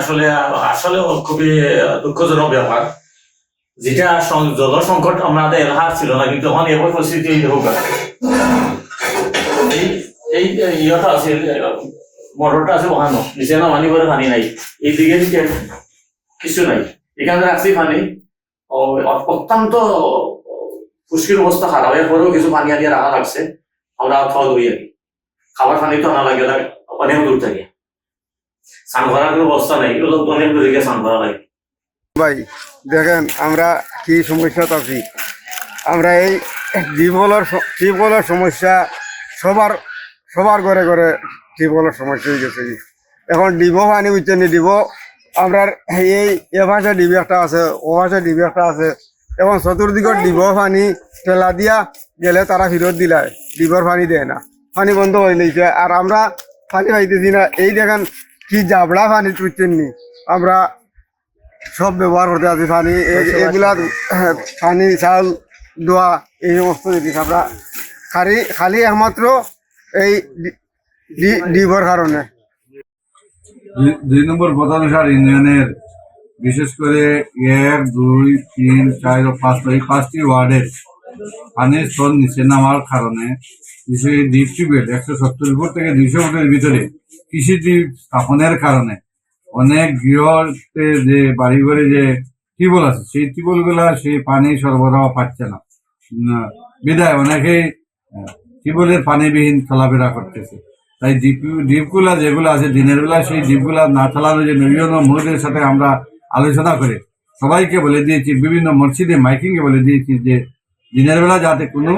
আসলে আসলে খুবই দুঃখজনক ব্যাপার। যেটা জল সংকট আমাদের হার ছিল না, কিন্তু এখন এবার পরিস্থিতি হোক এই ইয়েটা আছে আছে নিচে না পানি করে পানি নাই। এই দিকে দিকে কিছু নাই। এখানে রাখছি পানি। অত্যন্ত খুশকির অবস্থা খারাপ। এরপরেও কিছু পানি আনিয়ে রাখা লাগছে। আমরা খাওয়া খাবার পানি তো আনা লাগে অনেক দূর থেকে। ভাই, দেখেন, আমরা কি সমস্যা আছি আমরা এই টিউবওয়েলের টিউবওয়েলের সমস্যা সবার সবার ঘরে ঘরে টিউবওয়েলের সমস্যা হয়ে গেছে এখন ডিব পানি বুঝছে নি ডিব আমরা এই এ ভাষা ডিবি একটা আছে ও ভাষা ডিবি একটা আছে। এখন চতুর্দিকের ডিব পানি, ঠেলা দিয়া গেলে তারা ফিরত দিলায় ডিবর পানি দেয় না। পানি বন্ধ হয়ে নিয়েছে আর আমরা পানি পাইতেছি না। এই দেখেন কি জাবড়া পানি তুলছেন নি আমরা সব ব্যবহার করতে আছি পানি এগুলা হ্যাঁ, পানি চাল দোয়া এই সমস্ত জিনিস আমরা খালি খালি একমাত্র এই ডি- ডি- ডিবর কারণে। দুই- নম্বর বদানুসার ইউনিয়নের বিশেষ করে এক দুই তিন চার ও পাঁচ এই পাঁচটি ওয়ার্ডের পানির স্তর নিচে নামার কারণে। বিশেষ ডিপ টিউবওয়েল একশো সত্তর ফুট থেকে দুইশো ফুটের ভিতরে কৃষি ডিপ স্থাপনের কারণে অনেক গৃহতে যে বাড়ি ঘরে যে টিউবওয়েল আছে, সেই টিউবওয়েলগুলা সেই পানি সরবরাহ পাচ্ছে না। বিদায় অনেকেই টিউবওয়েলের পানিবিহীন চলাফেরা করতেছে। তাই ডিপ ডিপগুলা যেগুলো আছে, দিনের বেলা সেই ডিপগুলা না চালানোর জন্য বিভিন্ন মহিলাদের সাথে আমরা আলোচনা করে সবাইকে বলে দিয়েছি, বিভিন্ন মসজিদে মাইকিং বলে দিয়েছি যে দিনের বেলা যাতে কোনো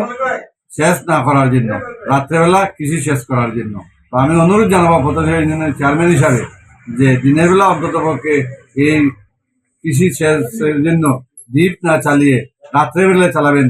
শেষ না করার জন্য রাত্রেবেলা কৃষি শেষ করার জন্য। তো আমি অনুরোধ জানাব পতাকা ইউনিয়নের চেয়ারম্যান হিসাবে যে দিনের বেলা অন্তত পক্ষে এই কৃষি শেষের জন্য দ্বীপ না চালিয়ে রাত্রেবেলা চালাবেন